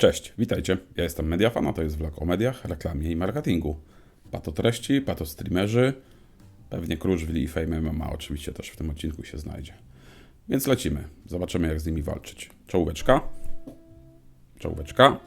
Cześć, witajcie. Ja jestem Mediafan, a to jest vlog o mediach, reklamie i marketingu. Pato treści, pato streamerzy, pewnie Kruszwil i Fame MMA oczywiście też w tym odcinku się znajdzie. Więc lecimy. Zobaczymy jak z nimi walczyć. Czołóweczka. Czołóweczka.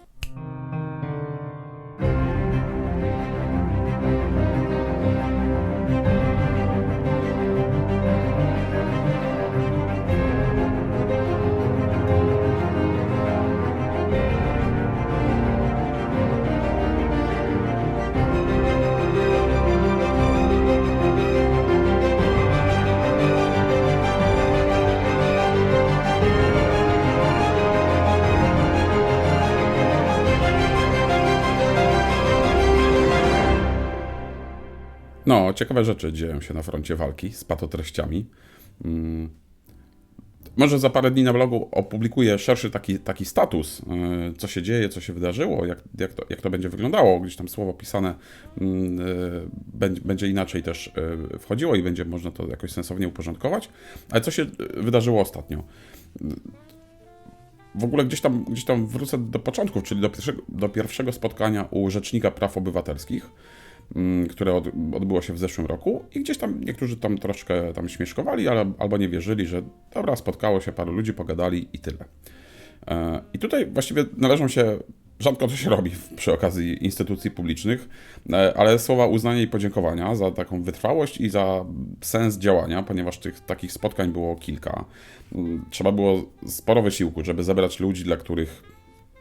No, ciekawe rzeczy dzieją się na froncie walki z patotreściami. Mm. Może za parę dni na blogu opublikuję szerszy taki, taki status, yy, co się dzieje, co się wydarzyło, jak, jak, to, jak to będzie wyglądało. Gdzieś tam słowo pisane yy, będzie, będzie inaczej też yy, wchodziło i będzie można to jakoś sensownie uporządkować. Ale co się wydarzyło ostatnio? W ogóle gdzieś tam, gdzieś tam wrócę do początków, czyli do pierwszego, do pierwszego spotkania u Rzecznika Praw Obywatelskich mm, które od, odbyło się w zeszłym roku i gdzieś tam niektórzy tam troszkę tam śmieszkowali, ale, albo nie wierzyli, że dobra, spotkało się paru ludzi, pogadali i tyle. E, I tutaj właściwie należą się, rzadko to się robi przy okazji instytucji publicznych, e, ale słowa uznania i podziękowania za taką wytrwałość i za sens działania, ponieważ tych takich spotkań było kilka. Mm, Trzeba było sporo wysiłku, żeby zebrać ludzi, dla których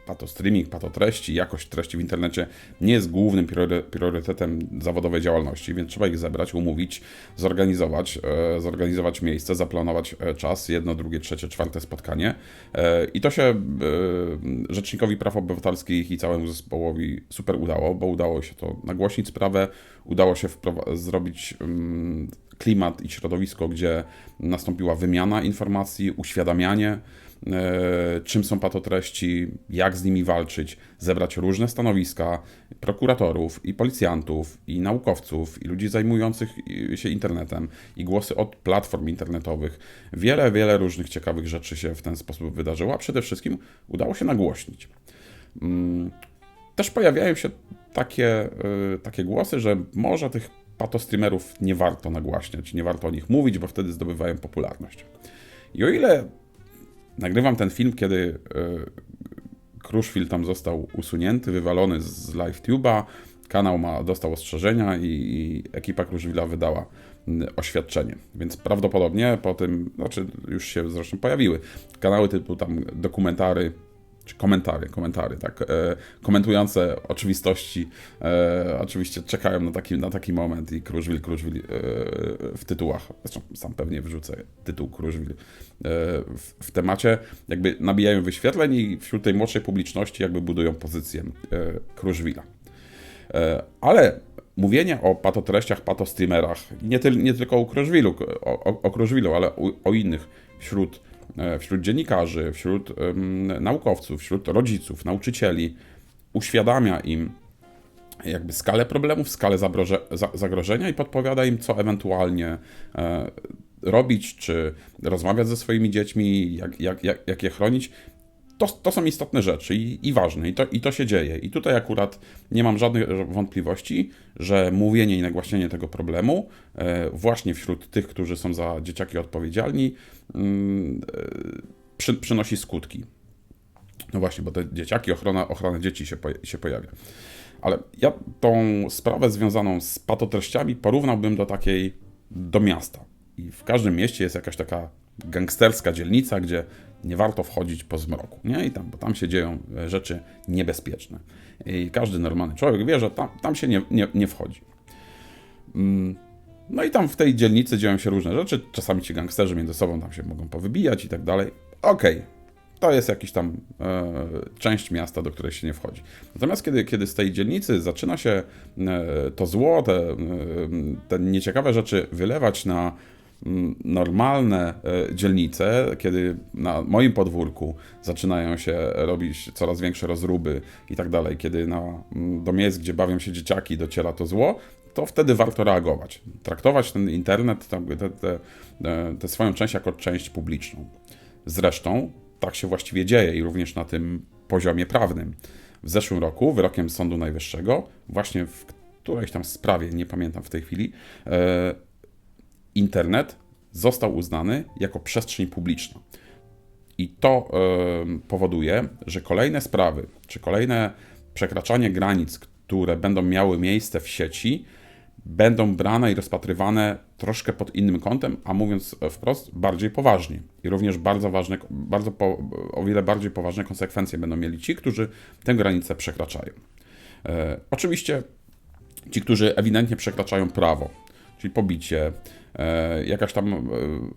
pato streaming, pato treści, jakość treści w internecie nie jest głównym priory- priorytetem zawodowej działalności, więc trzeba ich zebrać, umówić, zorganizować, e, zorganizować miejsce, zaplanować e, czas, jedno, drugie, trzecie, czwarte spotkanie. E, I to się Rzecznikowi Praw Obywatelskich i całemu zespołowi super udało, bo udało się to nagłośnić sprawę, udało się zrobić mm, klimat i środowisko, gdzie nastąpiła wymiana informacji, uświadamianie, e, czym są patotreści, jak z nimi walczyć, zebrać różne stanowiska prokuratorów i policjantów i naukowców i ludzi zajmujących się internetem i głosy od platform internetowych. Wiele, wiele różnych ciekawych rzeczy się w ten sposób wydarzyło, a przede wszystkim udało się nagłośnić. Mm, Też pojawiają się takie, y, takie głosy, że może tych patostreamerów nie warto nagłaśniać, nie warto o nich mówić, bo wtedy zdobywają popularność. I o ile nagrywam ten film, kiedy y, Kruszwil tam został usunięty, wywalony z LiveTube'a, kanał ma, dostał ostrzeżenia i, i ekipa Kruszwila wydała oświadczenie. Więc prawdopodobnie po tym, znaczy już się zresztą pojawiły kanały typu tam dokumentary, czy komentary, komentary, tak, e, komentujące oczywistości, e, oczywiście czekają na taki, na taki moment i Kruszwil, Kruszwil e, w tytułach, zresztą sam pewnie wrzucę tytuł Kruszwil w, w temacie, jakby nabijają wyświetleń i wśród tej młodszej publiczności jakby budują pozycję Kruszwila. Ale mówienie o patotreściach, patostreamerach, nie, tyl, nie tylko o Kruszwilu, o, o, o ale o, innych wśród, wśród dziennikarzy, wśród naukowców, wśród rodziców, nauczycieli, uświadamia im jakby skalę problemów, skalę zagrożenia i podpowiada im, co ewentualnie e, robić, czy rozmawiać ze swoimi dziećmi, jak, jak, jak, jak je chronić. To, to są istotne rzeczy i, i ważne, i to, i to się dzieje. I tutaj akurat nie mam żadnych wątpliwości, że mówienie i nagłaśnienie tego problemu, e, właśnie wśród tych, którzy są za dzieciaki odpowiedzialni, mm, e, przy, przynosi skutki. No właśnie, bo te dzieciaki, ochrona, ochrona dzieci się, się pojawia. Ale ja tą sprawę związaną z patotreściami porównałbym do takiej, do miasta. I w każdym mieście jest jakaś taka gangsterska dzielnica, gdzie nie warto wchodzić po zmroku, nie? I tam, bo tam się dzieją e, rzeczy niebezpieczne. I każdy normalny człowiek wie, że tam, tam się nie, nie, nie wchodzi. Mm, No i tam w tej dzielnicy dzieją się różne rzeczy. Czasami ci gangsterzy między sobą tam się mogą powybijać i tak dalej. Okej, to jest jakiś tam e, część miasta, do której się nie wchodzi. Natomiast kiedy, kiedy z tej dzielnicy zaczyna się e, to zło, te, e, te nieciekawe rzeczy wylewać na normalne e, dzielnice, kiedy na moim podwórku zaczynają się robić coraz większe rozruby i tak dalej, kiedy na, do miejsc, gdzie bawią się dzieciaki, dociera to zło, to wtedy warto reagować. Traktować ten internet, tę te, te, te swoją część jako część publiczną. Zresztą tak się właściwie dzieje i również na tym poziomie prawnym. W zeszłym roku wyrokiem Sądu Najwyższego, właśnie w którejś tam sprawie, nie pamiętam w tej chwili, e, internet został uznany jako przestrzeń publiczna. I to e, powoduje, że kolejne sprawy, czy kolejne przekraczanie granic, które będą miały miejsce w sieci, będą brane i rozpatrywane troszkę pod innym kątem, a mówiąc wprost, bardziej poważnie. I również bardzo ważne, bardzo po, o wiele bardziej poważne konsekwencje będą mieli ci, którzy tę granicę przekraczają. E, oczywiście ci, którzy ewidentnie przekraczają prawo, czyli pobicie, e, jakaś tam e,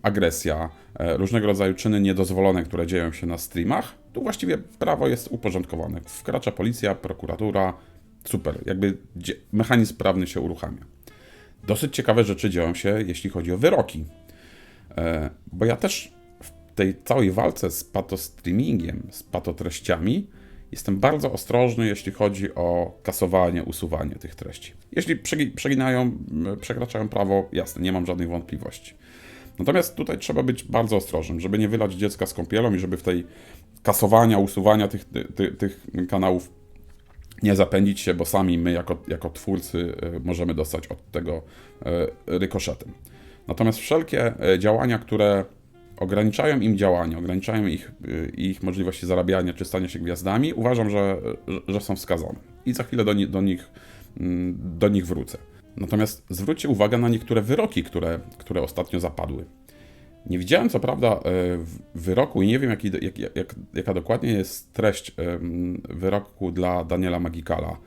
agresja, e, różnego rodzaju czyny niedozwolone, które dzieją się na streamach, tu właściwie prawo jest uporządkowane. Wkracza policja, prokuratura, super, jakby mechanizm prawny się uruchamia. Dosyć ciekawe rzeczy dzieją się, jeśli chodzi o wyroki. Bo ja też w tej całej walce z patostreamingiem, z patotreściami, Jestem bardzo ostrożny, jeśli chodzi o kasowanie, usuwanie tych treści. Jeśli przeginają, przekraczają prawo, jasne, nie mam żadnych wątpliwości. Natomiast tutaj trzeba być bardzo ostrożnym, żeby nie wylać dziecka z kąpielą i żeby w tej kasowania, usuwania tych, ty, tych kanałów nie zapędzić się, bo sami my jako, jako twórcy e, możemy dostać od tego e, rykoszetem. Natomiast wszelkie e, działania, które ograniczają im działanie, ograniczają ich, y, ich możliwości zarabiania czy stania się gwiazdami, uważam, że, że są wskazane. I za chwilę do, ni do, nich, mm, do nich wrócę. Natomiast zwróćcie uwagę na niektóre wyroki, które, które ostatnio zapadły. Nie widziałem co prawda e, wyroku i nie wiem, jaki, jak, jak, jaka dokładnie jest treść wyroku dla Daniela Magikala,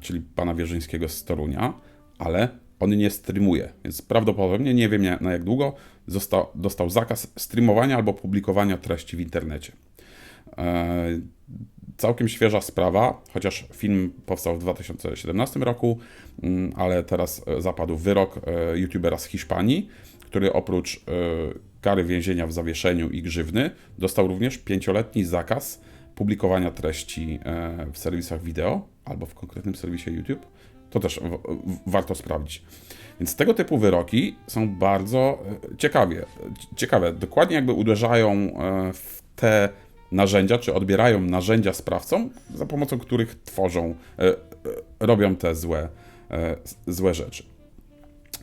czyli pana Wierzyńskiego z Torunia, ale on nie streamuje, więc prawdopodobnie, nie wiem na jak długo, został, dostał zakaz streamowania albo publikowania treści w internecie. E, całkiem świeża sprawa, chociaż film powstał w 2017 roku, mm, ale teraz e, zapadł wyrok e, youtubera z Hiszpanii, który oprócz kary więzienia w zawieszeniu i grzywny dostał również pięcioletni zakaz publikowania treści w serwisach wideo albo w konkretnym serwisie YouTube to też warto sprawdzić. Więc tego typu wyroki są bardzo e, ciekawie, ciekawe. Dokładnie jakby uderzają e, w te narzędzia, czy odbierają narzędzia sprawcom, za pomocą których tworzą, e, robią te złe, złe rzeczy.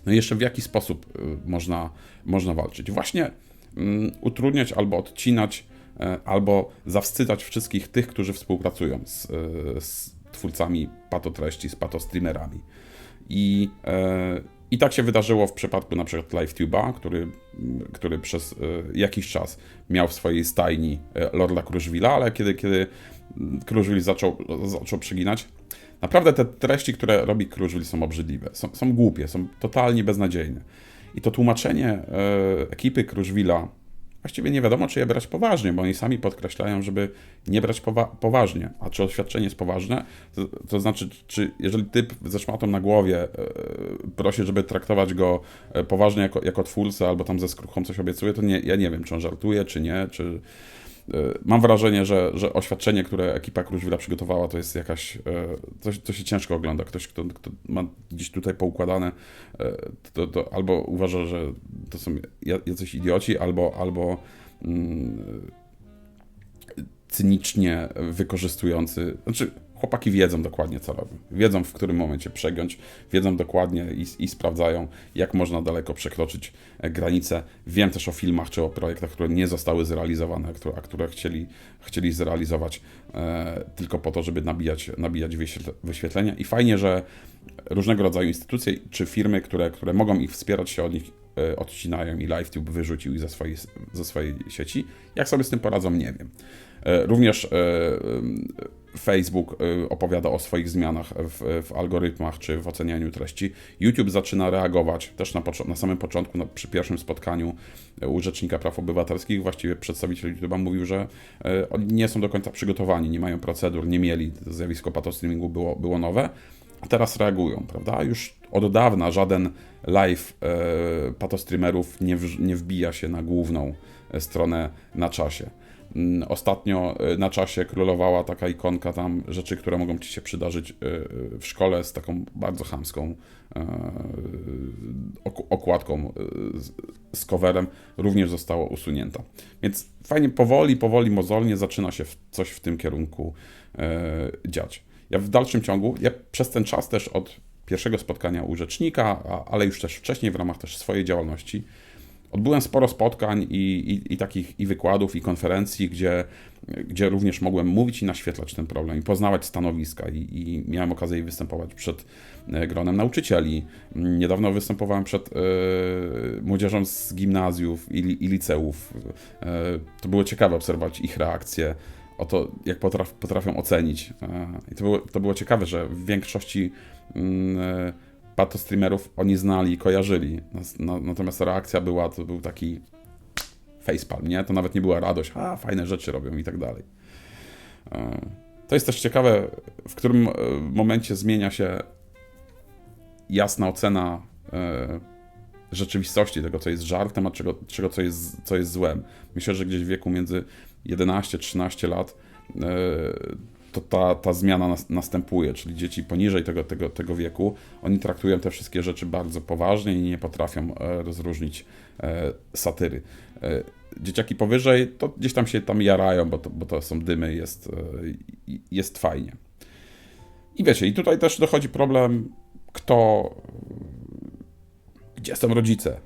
No i jeszcze w jaki sposób można, można walczyć? Właśnie mm, utrudniać albo odcinać, albo zawstydzać wszystkich tych, którzy współpracują z, z twórcami patotreści, z patostreamerami. I, e, I tak się wydarzyło w przypadku na przykład LiveTube'a, który, który przez e, jakiś czas miał w swojej stajni e, Lorda Kruszwila, ale kiedy, kiedy Kruszwil zaczął, zaczął przyginać, naprawdę te treści, które robi Kruszwil są obrzydliwe, są, są głupie, są totalnie beznadziejne. I to tłumaczenie e, ekipy Kruszwila właściwie nie wiadomo, czy je brać poważnie, bo oni sami podkreślają, żeby nie brać powa poważnie. A czy oświadczenie jest poważne, to, to, znaczy, czy jeżeli typ ze szmatą na głowie e, prosi, żeby traktować go e, poważnie jako, jako twórcę, albo tam ze skruchą coś obiecuje, to nie, ja nie wiem, czy on żartuje, czy nie, czy mam wrażenie, że, że oświadczenie, które ekipa Kruszwila przygotowała, to jest jakaś. E, coś, co się ciężko ogląda. Ktoś, kto, kto ma gdzieś tutaj poukładane, e, to, to albo uważa, że to są jacyś idioci, albo, albo mm, cynicznie wykorzystujący. Znaczy, chłopaki wiedzą dokładnie, co robią. Wiedzą, w którym momencie przegiąć, wiedzą dokładnie i, i sprawdzają, jak można daleko przekroczyć e, granice. Wiem też o filmach czy o projektach, które nie zostały zrealizowane, a które, a które chcieli, chcieli zrealizować e, tylko po to, żeby nabijać, nabijać wyświetlenia. I fajnie, że różnego rodzaju instytucje czy firmy, które, które mogą ich wspierać, się od nich e, odcinają i LiveTube wyrzucił ich ze swojej, ze swojej sieci. Jak sobie z tym poradzą, nie wiem. E, również e, Facebook y, opowiada o swoich zmianach w, w, algorytmach czy w ocenianiu treści. YouTube zaczyna reagować też na, na samym początku, na, przy pierwszym spotkaniu y, u Rzecznika Praw Obywatelskich. Właściwie przedstawiciel YouTube'a mówił, że y, oni nie są do końca przygotowani, nie mają procedur, nie mieli. Zjawisko patostreamingu było, było nowe, a teraz reagują, prawda? Już od dawna żaden live patostreamerów nie, w, nie wbija się na główną stronę na czasie. Mm, Ostatnio y, na czasie królowała taka ikonka tam rzeczy, które mogą ci się przydarzyć y, y, w szkole z taką bardzo chamską e, ok- okładką z- coverem, również została usunięta. Więc fajnie, powoli, powoli, mozolnie zaczyna się coś w tym kierunku e, dziać. Ja w dalszym ciągu, ja przez ten czas też od pierwszego spotkania u rzecznika, ale już też wcześniej w ramach też swojej działalności, odbyłem sporo spotkań i, i, i takich i wykładów, i konferencji, gdzie, gdzie również mogłem mówić i naświetlać ten problem, i poznawać stanowiska, i, i miałem okazję występować przed e, gronem nauczycieli. Niedawno występowałem przed e, młodzieżą z gimnazjów i, i liceów. E, to było ciekawe obserwować ich reakcje, o to, jak potraf, potrafią ocenić. I to było, to było ciekawe, że w większości mm, pato streamerów oni znali i kojarzyli. Natomiast reakcja była, to był taki facepalm, nie? To nawet nie była radość, a fajne rzeczy robią i tak dalej. E, To jest też ciekawe, w którym e, momencie zmienia się jasna ocena e, rzeczywistości, tego, co jest żartem, a czego, czego co, jest, co jest złem. Myślę, że gdzieś w wieku między 11-13 lat to ta, ta zmiana nas, następuje, czyli dzieci poniżej tego, tego, tego wieku, oni traktują te wszystkie rzeczy bardzo poważnie i nie potrafią e, rozróżnić e, satyry. E, Dzieciaki powyżej to gdzieś tam się tam jarają, bo to, bo to są dymy, jest, jest fajnie. I wiecie, i tutaj też dochodzi problem, kto gdzie są rodzice,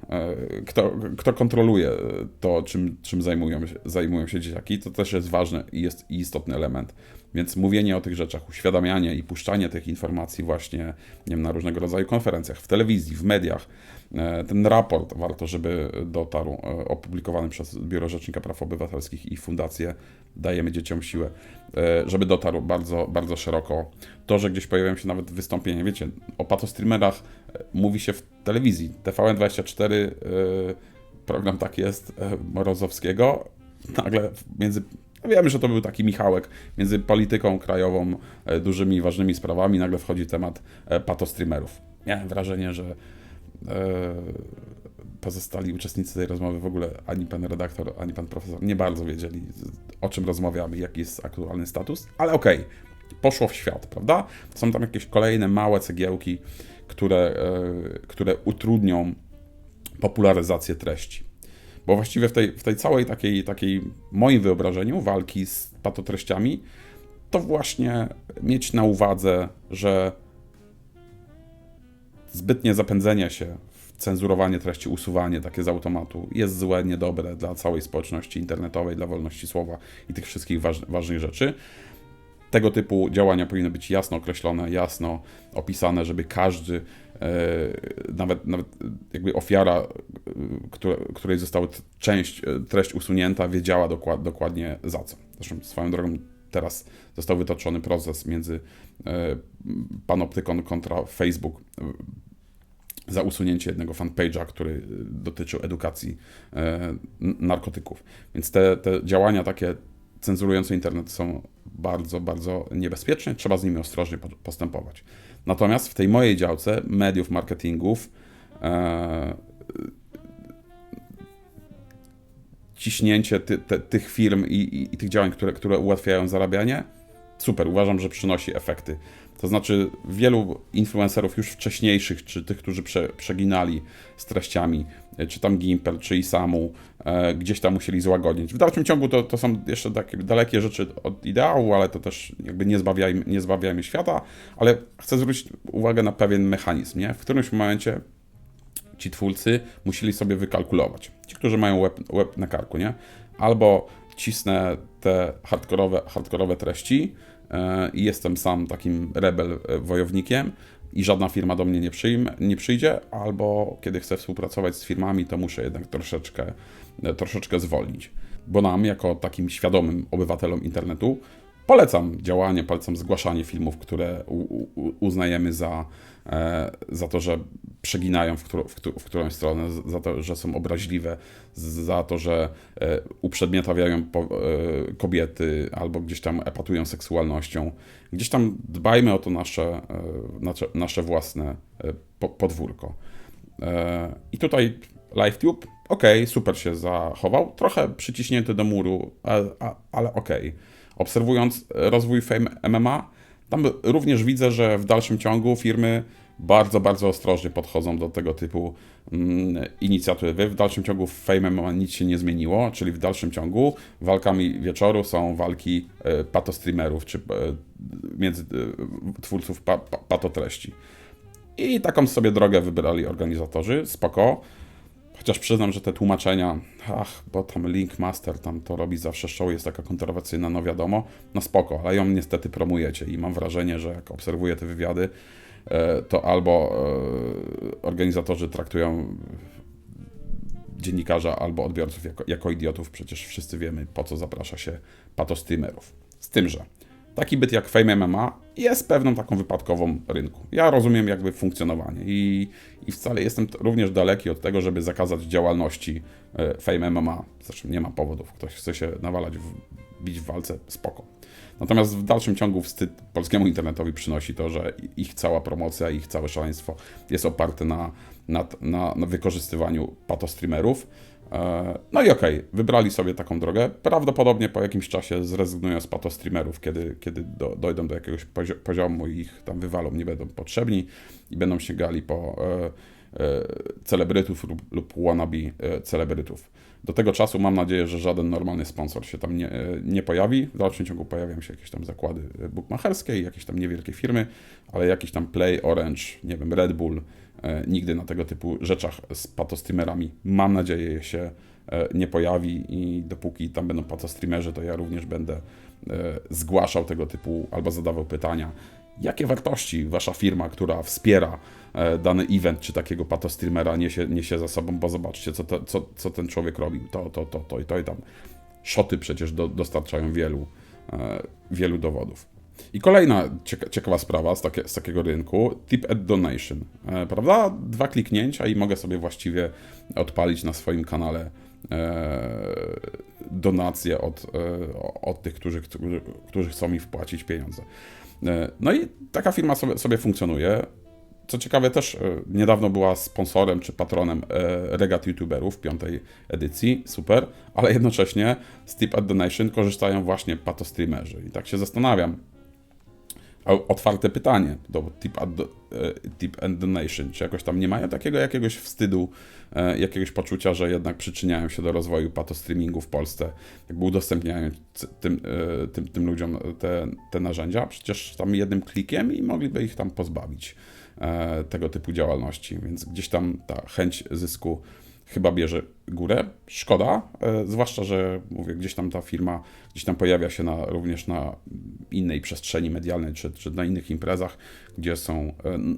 kto, kto kontroluje to, czym, czym zajmują, się, zajmują się dzieciaki, to też jest ważny i jest istotny element. Więc mówienie o tych rzeczach, uświadamianie i puszczanie tych informacji właśnie nie wiem, na różnego rodzaju konferencjach, w telewizji, w mediach. E, Ten raport warto, żeby dotarł, e, opublikowany przez Biuro Rzecznika Praw Obywatelskich i Fundację Dajemy Dzieciom Siłę, e, żeby dotarł bardzo, bardzo szeroko. To, że gdzieś pojawiają się nawet wystąpienia, wiecie, o patostreamerach mówi się w telewizji. TVN24, e, program tak jest, Morozowskiego, nagle między Wiemy, że to był taki Michałek między polityką krajową, e, dużymi, ważnymi sprawami. Nagle wchodzi temat e, patostreamerów. Miałem wrażenie, że e, pozostali uczestnicy tej rozmowy w ogóle, ani pan redaktor, ani pan profesor nie bardzo wiedzieli, o czym rozmawiamy, jaki jest aktualny status, ale okej, poszło w świat, prawda? Są tam jakieś kolejne małe cegiełki, które, które utrudnią popularyzację treści. Bo właściwie w tej, w tej całej takiej, takiej moim wyobrażeniu walki z patotreściami, to właśnie mieć na uwadze, że zbytnie zapędzenie się w cenzurowanie treści, usuwanie takie z automatu jest złe, niedobre dla całej społeczności internetowej, dla wolności słowa i tych wszystkich waż, ważnych rzeczy. Tego typu działania powinny być jasno określone, jasno opisane, żeby każdy, e, nawet, nawet jakby ofiara, e, które, której została część, e, treść usunięta, wiedziała dokład, dokładnie za co. Zresztą swoją drogą teraz został wytoczony proces między Panoptykon kontra Facebook za usunięcie jednego fanpage'a, który dotyczył edukacji narkotyków. Więc te, te działania takie cenzurujące internet są bardzo, bardzo niebezpieczne. Trzeba z nimi ostrożnie po- postępować. Natomiast w tej mojej działce mediów, marketingów, e, ciśnięcie ty, te, tych firm i, i, i tych działań, które, które ułatwiają zarabianie, super, uważam, że przynosi efekty. To znaczy, wielu influencerów już wcześniejszych, czy tych, którzy prze, przeginali z treściami, e, czy tam Gimpel, czy Isamu, e, gdzieś tam musieli złagodzić. W dalszym ciągu to, to są jeszcze takie dalekie rzeczy od ideału, ale to też jakby nie zbawiajmy, nie zbawiajmy świata, ale chcę zwrócić uwagę na pewien mechanizm, nie? W którymś momencie ci twórcy musieli sobie wykalkulować. Ci, którzy mają web, web na karku, nie? Albo cisnę te hardkorowe, hardkorowe treści e, i jestem sam takim rebel e, wojownikiem i żadna firma do mnie nie, przyjmie, nie przyjdzie, albo kiedy chcę współpracować z firmami, to muszę jednak troszeczkę, e, troszeczkę zwolnić. Bo nam, jako takim świadomym obywatelom internetu, polecam działanie, polecam zgłaszanie filmów, które uznajemy za, za to, że przeginają w, którą, w, w którąś stronę, za to, że są obraźliwe, za to, że e, uprzedmiotawiają e, kobiety albo gdzieś tam epatują seksualnością. Gdzieś tam dbajmy o to nasze, e, nasze, nasze własne po, podwórko. I tutaj LiveTube okay, super się zachował, trochę przyciśnięty do muru, ale. Okay. Obserwując rozwój Fame MMA, tam również widzę, że w dalszym ciągu firmy bardzo, bardzo ostrożnie podchodzą do tego typu mm, inicjatywy. W dalszym ciągu w Fame nic się nie zmieniło, czyli w dalszym ciągu walkami wieczoru są walki y, patostreamerów, czy y, między y, twórców pa, pa, patotreści. I taką sobie drogę wybrali organizatorzy, spoko. Chociaż przyznam, że te tłumaczenia, ach, bo tam Link Master tam to robi zawsze show, jest taka kontrowersyjna, no wiadomo, no spoko, ale ją niestety promujecie i mam wrażenie, że jak obserwuję te wywiady, e, to albo e, organizatorzy traktują dziennikarza albo odbiorców jako, jako idiotów, przecież wszyscy wiemy, po co zaprasza się patostreamerów. Z tym, że taki byt jak Fame MMA jest pewną taką wypadkową rynku. Ja rozumiem jakby funkcjonowanie i, i wcale jestem również daleki od tego, żeby zakazać działalności e, Fame MMA. Zresztą nie ma powodów. Ktoś chce się nawalać, w, bić w walce, spoko. Natomiast w dalszym ciągu wstyd polskiemu internetowi przynosi to, że ich cała promocja, ich całe szaleństwo jest oparte na, na, na, na wykorzystywaniu patostreamerów, E, no i okej, okay, wybrali sobie taką drogę. Prawdopodobnie po jakimś czasie zrezygnują z patostreamerów, kiedy, kiedy do, dojdą do jakiegoś poziomu i ich tam wywalą, nie będą potrzebni i będą sięgali po e, e, celebrytów lub, lub wannabe e, celebrytów. Do tego czasu mam nadzieję, że żaden normalny sponsor się tam nie, e, nie pojawi. W dalszym ciągu pojawiają się jakieś tam zakłady bookmacherskie i jakieś tam niewielkie firmy, ale jakiś tam Play, Orange, nie wiem, Red Bull, E, nigdy na tego typu rzeczach z patostreamerami, mam nadzieję, się e, nie pojawi i dopóki tam będą patostreamerzy, to ja również będę e, zgłaszał tego typu albo zadawał pytania, jakie wartości wasza firma, która wspiera dany event czy takiego patostreamera niesie, niesie za sobą, bo zobaczcie, co, to, co, co ten człowiek robił, to, to, to, to i to i tam. Szoty przecież do, dostarczają wielu, wielu dowodów. I kolejna ciekawa sprawa z, takie, z takiego rynku, tip at donation, e, prawda? Dwa kliknięcia i mogę sobie właściwie odpalić na swoim kanale e, donacje od, e, od tych, którzy, którzy chcą mi wpłacić pieniądze. E, no i taka firma sobie, sobie funkcjonuje. Co ciekawe, też e, niedawno była sponsorem czy patronem e, regat youtuberów piątej edycji, super, ale jednocześnie z Tip at Donation korzystają właśnie patostreamerzy. I tak się zastanawiam, otwarte pytanie do tip, ad, e, tip and donation. Czy jakoś tam nie mają takiego jakiegoś wstydu, e, jakiegoś poczucia, że jednak przyczyniają się do rozwoju patostreamingu w Polsce, jakby udostępniają tym, e, tym, tym ludziom te, te narzędzia? Przecież tam jednym klikiem i mogliby ich tam pozbawić tego typu działalności, więc gdzieś tam ta chęć zysku chyba bierze górę. Szkoda, e, zwłaszcza, że mówię, gdzieś tam ta firma gdzieś tam pojawia się na, również na innej przestrzeni medialnej, czy, czy na innych imprezach, gdzie są e,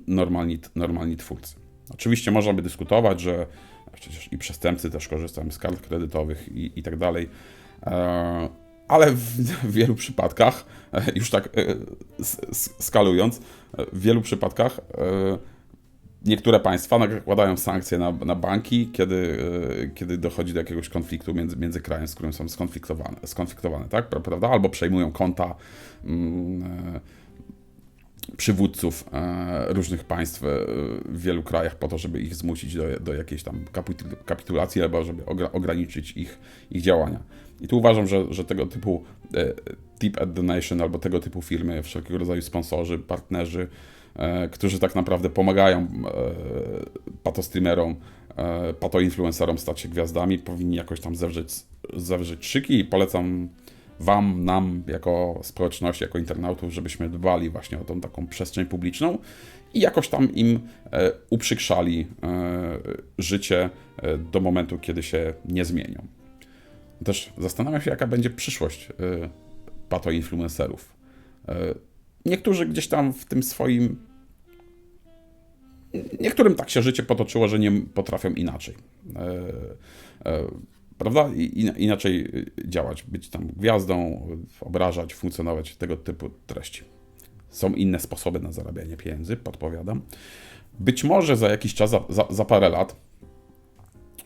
normalni, normalni twórcy. Oczywiście można by dyskutować, że przecież i przestępcy też korzystają z kart kredytowych i, i tak dalej, e, ale w, w wielu przypadkach, już tak skalując, w wielu przypadkach niektóre państwa nakładają sankcje na, na banki, kiedy, e, kiedy dochodzi do jakiegoś konfliktu między, między krajem, z którym są skonfliktowane, skonfliktowane tak? prawda? Albo przejmują konta mm, e, przywódców e, różnych państw w wielu krajach po to, żeby ich zmusić do, do jakiejś tam kapitulacji albo żeby ograniczyć ich, ich działania. I tu uważam, że, że tego typu tip at the nation albo tego typu firmy, wszelkiego rodzaju sponsorzy, partnerzy, którzy tak naprawdę pomagają e, patostreamerom, e, patoinfluencerom stać się gwiazdami, powinni jakoś tam zewrzeć, zewrzeć szyki i polecam Wam, nam, jako społeczności, jako internautów, żebyśmy dbali właśnie o tą taką przestrzeń publiczną i jakoś tam im uprzykrzali życie do momentu, kiedy się nie zmienią. Też zastanawiam się, jaka będzie przyszłość patoinfluencerów. Niektórzy gdzieś tam w tym swoim. Niektórym tak się życie potoczyło, że nie potrafią inaczej. E, e, prawda? Inaczej działać, być tam gwiazdą, obrażać, funkcjonować, tego typu treści. Są inne sposoby na zarabianie pieniędzy, podpowiadam. Być może za jakiś czas, za, za, za parę lat,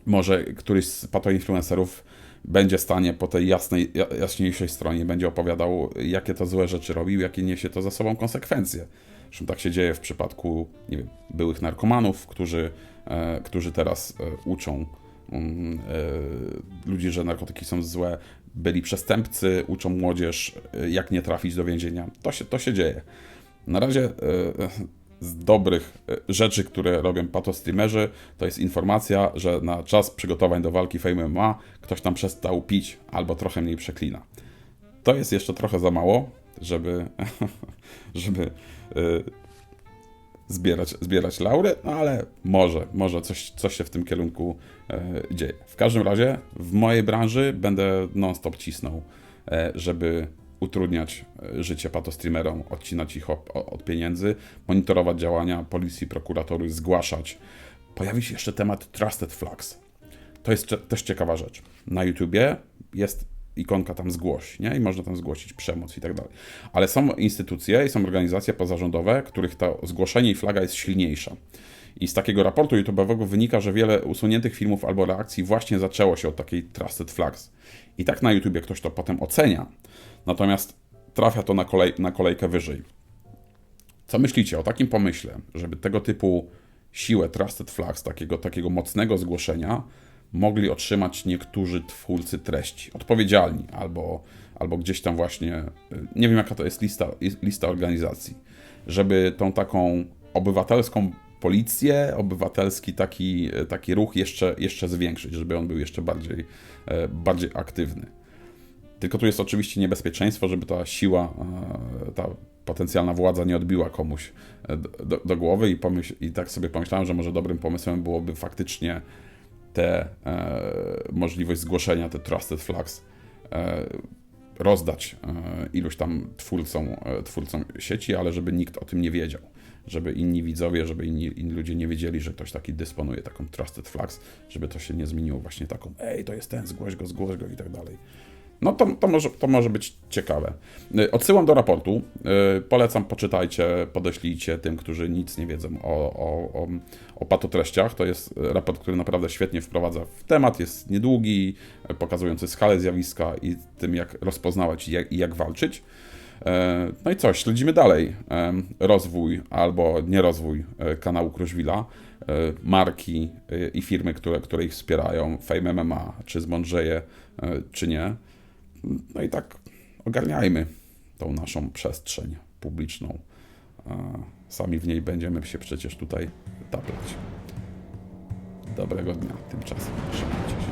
może któryś z patoinfluencerów będzie stanie po tej jasnej, jaśniejszej stronie, będzie opowiadał, jakie to złe rzeczy robił, jakie niesie to za sobą konsekwencje. Zresztą tak się dzieje w przypadku nie wiem, byłych narkomanów, którzy, e, którzy teraz e, uczą mm, e, ludzi, że narkotyki są złe, byli przestępcy, uczą młodzież, e, jak nie trafić do więzienia. To się, to się dzieje. Na razie e, z dobrych e, rzeczy, które robią patostreamerzy, to jest informacja, że na czas przygotowań do walki Fame MMA ktoś tam przestał pić albo trochę mniej przeklina. To jest jeszcze trochę za mało, żeby, żeby e, zbierać, zbierać laury, no ale może, może coś, coś się w tym kierunku e, dzieje. W każdym razie w mojej branży będę non-stop cisnął, e, żeby utrudniać e, życie patostreamerom, odcinać ich od, pieniędzy, monitorować działania policji, prokuratory, zgłaszać. Pojawi się jeszcze temat Trusted Flags. To jest też ciekawa rzecz. Na YouTubie jest ikonka tam zgłoś, nie? I można tam zgłosić przemoc i tak dalej. Ale są instytucje i są organizacje pozarządowe, których to zgłoszenie i flaga jest silniejsza. I z takiego raportu YouTube'owego wynika, że wiele usuniętych filmów albo reakcji właśnie zaczęło się od takiej Trusted Flags. I tak na YouTubie ktoś to potem ocenia, natomiast trafia to na, kolej, na kolejkę wyżej. Co myślicie o takim pomyśle, żeby tego typu siłę Trusted Flags, takiego, takiego mocnego zgłoszenia, mogli otrzymać niektórzy twórcy treści, odpowiedzialni, albo, albo gdzieś tam właśnie, y, nie wiem jaka to jest lista, lista organizacji, żeby tą taką obywatelską policję, obywatelski taki, taki ruch jeszcze, jeszcze zwiększyć, żeby on był jeszcze bardziej, e, bardziej aktywny. Tylko tu jest oczywiście niebezpieczeństwo, żeby ta siła, e, ta potencjalna władza nie odbiła komuś e, do, do głowy i, pomyśl, i tak sobie pomyślałem, że może dobrym pomysłem byłoby faktycznie tę e, możliwość zgłoszenia, te trusted flags, e, rozdać e, iluś tam twórcom, e, twórcom sieci, ale żeby nikt o tym nie wiedział. Żeby inni widzowie, żeby inni, inni ludzie nie wiedzieli, że ktoś taki dysponuje taką trusted flags, żeby to się nie zmieniło właśnie taką, ej, to jest ten, zgłoś go, zgłoś go i tak dalej. No to, to, może, to może być ciekawe. Y, Odsyłam do raportu. Y, Polecam, poczytajcie, podeślijcie tym, którzy nic nie wiedzą o, o, o, o patotreściach. To jest raport, który naprawdę świetnie wprowadza w temat. Jest niedługi, y, pokazujący skalę zjawiska i tym, jak rozpoznawać i jak, i jak walczyć. E, No i co, śledzimy dalej e, rozwój albo nierozwój e, kanału Kruszwila, e, marki e, i firmy, które, które ich wspierają, Fame MMA, czy zmądrzeje, e, czy nie. No i tak ogarniajmy tą naszą przestrzeń publiczną. E, Sami w niej będziemy się przecież tutaj taplać. Dobrego dnia tymczasem. Trzymajcie.